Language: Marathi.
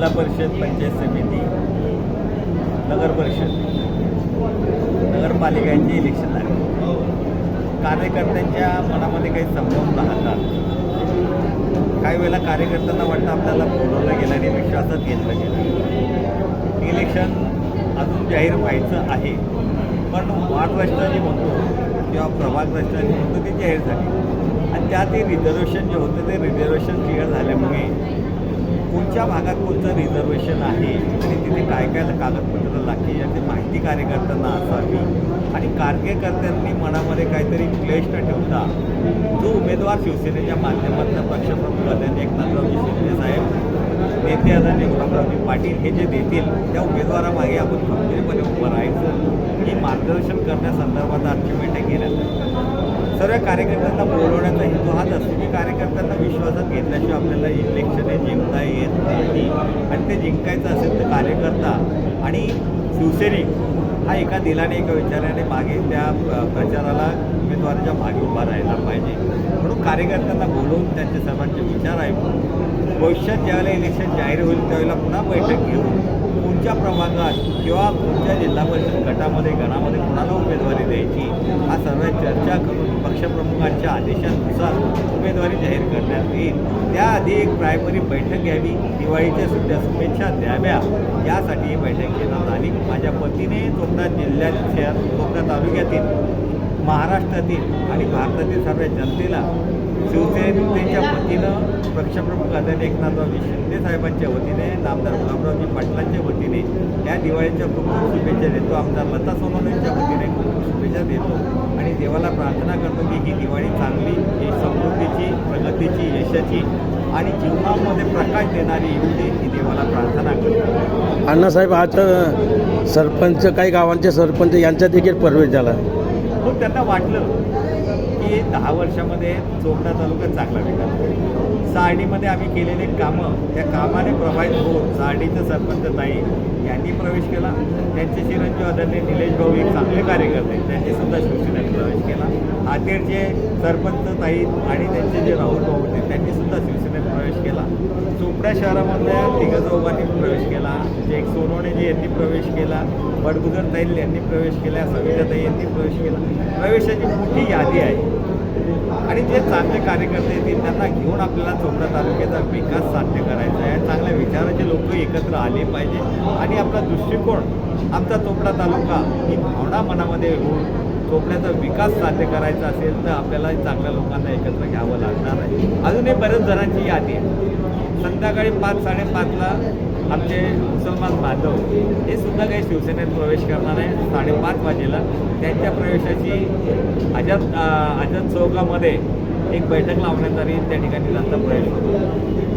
जिल्हा परिषद पंचायत समिती नगर परिषद नगरपालिकांचे इलेक्शन लागले. कार्यकर्त्यांच्या मनामध्ये काही संभ्रम राहतात काही वेळेला कार्यकर्त्यांना वाटतं आपल्याला बोलवलं गेलं आणि विश्वासात घेतलं गेलं. इलेक्शन अजून जाहीर व्हायचं आहे. पण वार्ड राष्ट्राजी म्हणतो किंवा प्रभाग राष्ट्राजी म्हणतो ती जाहीर झाली. आणि त्यात रिझर्वेशन जे होतं ते रिझर्वेशन क्लिअर झाल्यामुळे कोणत्या भागात कोणतं रिझर्वेशन आहे आणि तिथे काय काय कागदपत्र लागतील याची माहिती कार्यकर्त्यांना असावी. आणि कार्यकर्त्यांनी मनामध्ये काहीतरी क्लेश न ठेवता जो उमेदवार शिवसेनेच्या माध्यमातून पक्षप्रमुख आदरणीय एकनाथरावजी शिंदे साहेब नेते आदरणीय गुलाबरावजी पाटील हे जे देतील त्या उमेदवारामागे आपण खंबीरपणे उभं राहायचं. ही मार्गदर्शन करण्यासंदर्भात आजची बैठक घेण्यात आली. सर्व कार्यकर्त्यांना बोलवण्याचा हेतू हाच असतो की कार्यकर्त्यांना विश्वासात घेतल्याशिवाय आपल्याला इलेक्शने जिंकता येत नाही. आणि ते जिंकायचं असेल तर कार्यकर्ता आणि शिवसैनिक हा एका दिलाने एका विचाराने मागे त्या प्रचाराला उमेदवाराच्या मागे उभा राहायला पाहिजे. म्हणून कार्यकर्त्यांना बोलवून त्यांचे सर्वांचे विचार ऐकून भविष्यात ज्यावेळेला इलेक्शन जाहीर होईल त्यावेळेला पुन्हा बैठक घेऊन कोणत्या प्रभागात किंवा कोणत्या जिल्हा परिषद गटामध्ये गणामध्ये कोणाला उमेदवारी द्यायची हा सर्व चर्चा करून पक्षप्रमुखांच्या आदेशानुसार उमेदवारी जाहीर करण्यात येईल. त्याआधी एक प्रायमरी बैठक घ्यावी दिवाळीच्या सुट्ट्या शुभेच्छा द्याव्या. यासाठी ही बैठक घेण्यात आली माझ्या पतीने चोपडा जिल्ह्यात शहर चोपडा तालुक्यातील महाराष्ट्रातील आणि भारतातील सर्व जनतेला शिवसेनेच्या वतीनं पक्षप्रमुख आदरणीय एकनाथरावजी शिंदे साहेबांच्या वतीने नामदार गुलाबरावजी पाटलांच्या वतीने या दिवाळीच्या खूप खूप शुभेच्छा देतो. आमदार लता सोनवणेंच्या वतीने खूप खूप शुभेच्छा देतो. आणि देवाला प्रार्थना करतो की ही दिवाळी चांगली ही समृद्धीची प्रगतीची यशाची आणि जीवनामध्ये प्रकाश देणारी दे ही देवाला प्रार्थना करतो. अण्णासाहेब आज अ, सरपंच काही गावांचे सरपंच यांचा देखील प्रवेश झाला. मग त्यांना वाटलं. की दहा वर्षामध्ये चोपडा तालुका चांगला विकास होईल. आम्ही केलेले कामं त्या कामाने प्रभावित गाडीचं सरपंच ताई यांनी प्रवेश केला. त्यांचे चिरंजीव आदरणीय निलेश भाऊ एक चांगले कार्यकर्ते त्यांनी सुद्धा शिवसेनेत प्रवेश केला. आतेरचे सरपंच ताई आणि त्यांचे जे राहुल भाऊ होते त्यांनी सुद्धा शिवसेनेत प्रवेश केला. चोपड्या शहरामधल्या तिघचौघांनी प्रवेश केला. जे एक सोनवणेजी यांनी प्रवेश केला बडगुजर ताईल यांनी प्रवेश केला सविताताई यांनी प्रवेश केला. प्रवेशाची मोठी यादी आहे. आणि जे चांगले कार्यकर्ते येतील त्यांना घेऊन आपल्याला चोपडा तालुक्याचा विकास साध्य करायचा एकत्र आले पाहिजे. आणि आपला दृष्टिकोन आमचा चोपडा तालुका ही भावना मनामध्ये होऊन चोपड्याचा विकास साध्य करायचा असेल तर आपल्याला चांगल्या लोकांना एकत्र घ्यावं लागणार आहे. अजूनही बऱ्याच जणांची यादी आहे. संध्याकाळी पाच साडेपाचला आमचे मुसलमान बांधव हे सुद्धा काही शिवसेनेत प्रवेश करणार आहे साडेपाच वाजेला त्यांच्या प्रवेशाची आझाद अं, आझाद चौकामध्ये एक बैठक लावण्यात आली. त्या ठिकाणी त्यांचा प्रवेश होतो.